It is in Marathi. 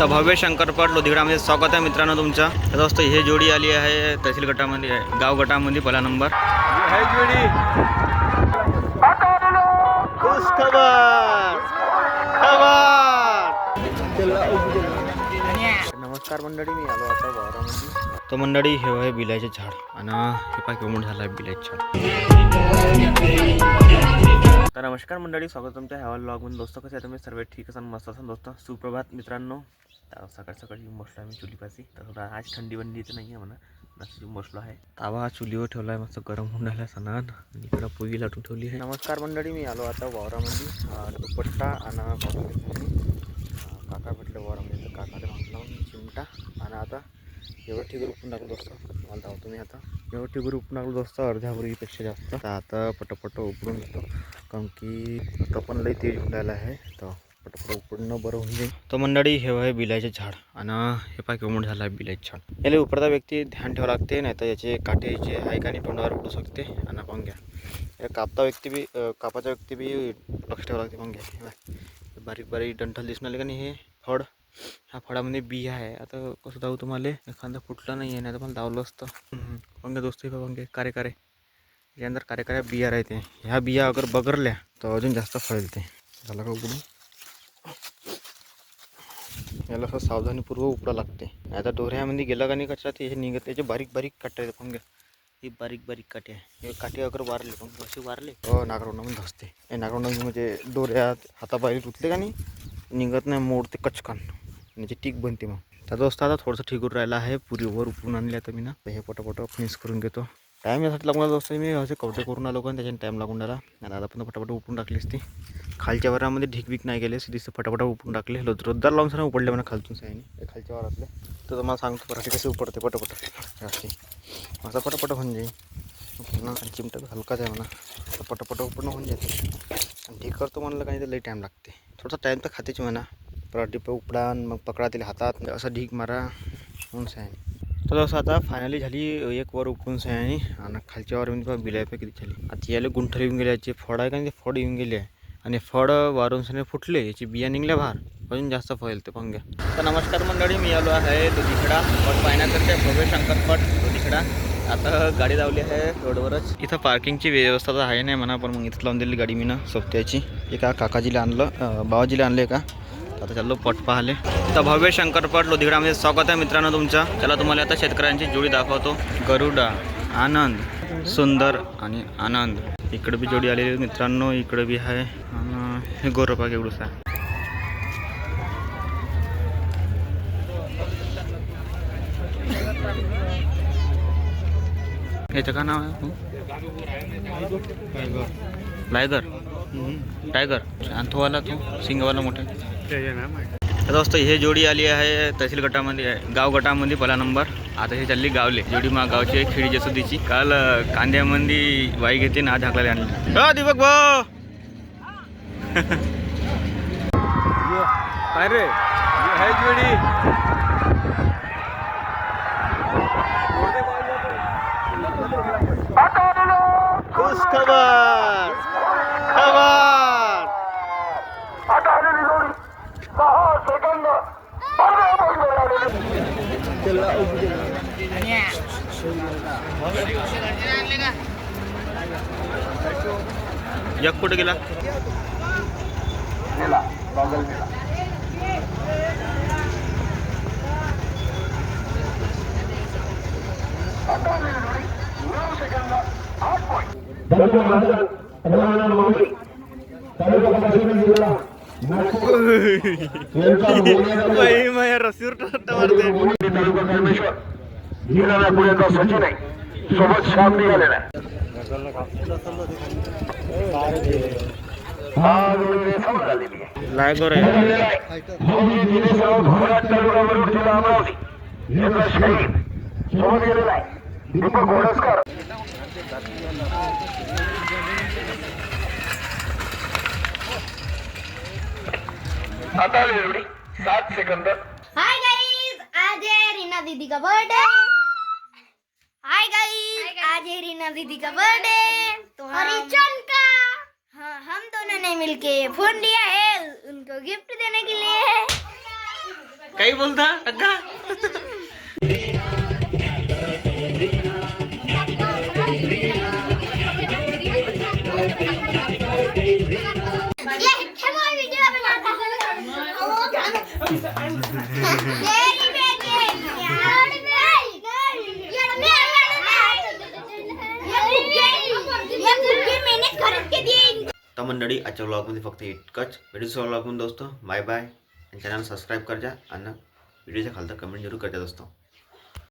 तर भव्य शंकरपट लोधिगडामध्ये स्वागत आहे मित्रांनो तुमचं. तर दोस्त हे जोडी आली आहे तहसील गटामध्ये आहे गाव गटामध्ये पहिला नंबर. है जोड़ी. खुश खबर खबर नमस्कार मंडळी मी आलो आता वावरामध्ये. तर मंडळी हे आहे बिलाचे झाड. आणि हे पाय केवढं झालं आहे बिलाचे झाड. तर नमस्कार मंडळी स्वागत तुमच्या ह्या ब्लॉगमध्ये दोस्त कसे आहे तुम्ही? सर्व ठीक असाल? मस्त असाल? दोस्त सुप्रभात मित्रांनो. तर सकाळ सकाळी बसलो आहे मी चुलीपाशी. तर आज थंडी बंडी तर नाही आहे म्हणा येऊन बसलो आहे. तावा चुलीवर ठेवला आहे मस्त गरम होऊन राहिला सणान आणि इकडं पोळी लाटून ठेवली आहे. नमस्कार मंडळी मी आलो आता वावरामध्ये. दुपट्टा आणि काका भेटले वावरामध्ये. तर काकाला म्हटलं चिमटा आणि आता एवढं ठिगर उपटून टाकलं दोस्त. मला धावतो मी आता? एवढं ठिगर उपटून टाकलं दोस्त अर्ध्या पेक्षा जास्त. तर आता पटपट उपडून घेतो. कारण की आता पण लई तेज राहिला आहे. तर पटपट उपडणं बरं होऊन जाईल. तर मंडळी हे आहे बिलाचे झाड. आणि हे पाय केवढं झालं आहे बिलाचे झाड. याला उपडता व्यक्ती ध्यान ठेवावं लागते नाही तर याचे काटे जे आहे का नाही तोंडावर उडू शकते. आणि पाहून घ्या. या कापता व्यक्ती बी कापाचा व्यक्ती बी लक्ष ठेवा लागते. पाहून घ्या. बारीक बारीक डंठल दिसून आले का नाही हे फळ? ह्या फळामध्ये बिया आहे. आता कसं दाऊ तुम्हाला? एखादा फुटला नाही आहे नाही तर मला दावलं असतं. पंगे दोस्त हे पंगे कारे कारे. यानंतर कारे कारे बिया राहते. ह्या बिया अगर बगरल्या तर अजून जास्त फळते झालं का उघडून याला असं सावधानीपूर्वक उपडा लागते. नाही तर डोऱ्यामध्ये गेला का नाही कचरा ते हे निघत त्याचे बारीक बारीक काटे आहेत. पण ही बारीक बारीक काटे आहे. हे काटे अगर वारले पण असे वारले? हो नागरवणामध्ये धसते. हे नागरवणामध्ये म्हणजे डोऱ्यात हाताबाहेर तुटले का नाही निघत नाही मोडते कचकन. म्हणजे टीक बनते मग. त्या दोस्त आता थोडंसं ठिकून राहिला आहे. पुरीवर उपरून आणले आता मी ना. हे पटापट फिनिश करून घेतो. टाईम यासाठी लागणार राहिला मी असे कवटे करून आलो पण त्याच्याने टाईम लागून राहिला. आणि आता पण फटाफट उपरून टाकलीस ती. खालच्या वरामध्ये ढीक नाही गेले दिसतं फटाफट उपून टाकले. रोज रोजदार लावून सर उपडले म्हणा खालतून साईने. खालच्या वरातले. तर तुम्हाला सांगतो पराठी कसे उपडते पटापट. जास्ती माझा पटापट होऊन जाईल. पुन्हा आणि चिमटा हलकाच आहे म्हणा. तर पटापट उपडणं होऊन जाते. आणि ढीक करतो म्हणलं काही तर लई टाईम लागते. थोडासा टाईम तर खातेच म्हणा. पराठी पण उपडा आणि मग पकडा तिला हातात. असं ढीक मारा. म्हणून सायनी तर असं आता फायनली झाली एक वर उपटून सायनी आणि खालच्या वर म्हणजे बिलाय किती झाली. आता याला गुंठर येऊन गेल्याचे फळ आहे का ते फळ येऊन गेले. आहे आणि फळ वारून सने फुटले याची बिया निघल्या बाहेर. अजून जास्त फळेल ते पंग्या तर नमस्कार मंडळी मी आलो आहे तो तिकडा पट पाहण्याकरता भव्य शंकरपट तो तिकडा आता गाडी लावली आहे रोडवरच. इथं पार्किंगची व्यवस्था तर आहे नाही म्हणा पण मग इथं लावून दिली गाडी मी ना सोबत्याची एका काकाजीला आणलं बाबाजीला आणलं का? आता चाललो पट पाहले. तर भव्य शंकरपट लोधिगडामध्ये स्वागत आहे मित्रांनो तुमचं. चला तुम्हाला आता शेतकऱ्यांची जोडी दाखवतो. गरुडा आनंद सुंदर आणि आनंद. इकडे बी जोडी आलेली मित्रांनो इकडे बी आहे. आणि हे गोरपा एवढंच आहे. याचं का नाव आहे लायगर टायगर. आणि तो आला तो सिंगवाला मोठा. तर हे जोडी आली आहे तहसील गटामध्ये आहे गाव गटामध्ये पहिला नंबर. आता हे चालली गावले. जोडी मा गावची आहे खिडी तिची काल कांद्यामध्ये वाई घेते ना आज हाकला आणली. हो दीपक भाऊ! अरे जोड़ी. जग कुठे गेला बाई, माझ्या रस्सीवर टट्टा मारते सचिन आहे सोबत श्याम निघालेला दीपक घोडसकर. आता एवढी. सात सेकंद. हाय गाइस आज है रीना दीदी का बर्थडे गाइस आज है रीना दीदी का बर्थडे तो हरिचंद का. हाँ हम दोनों ने मिलके फ़ोन लिया है उनको गिफ्ट देने के लिए. कई बोलता अक्का ये हे व्हिडिओ बनाता ओ तर मंडळी आजच्या ब्लॉगमध्ये फक्त इतकंच. व्हिडिओच्या व्लॉगमध्ये दोस्तो. बाय बाय आणि चॅनल सबस्क्राईब कर जा आणि व्हिडिओच्या खालतं कमेंट जरूर करत असतो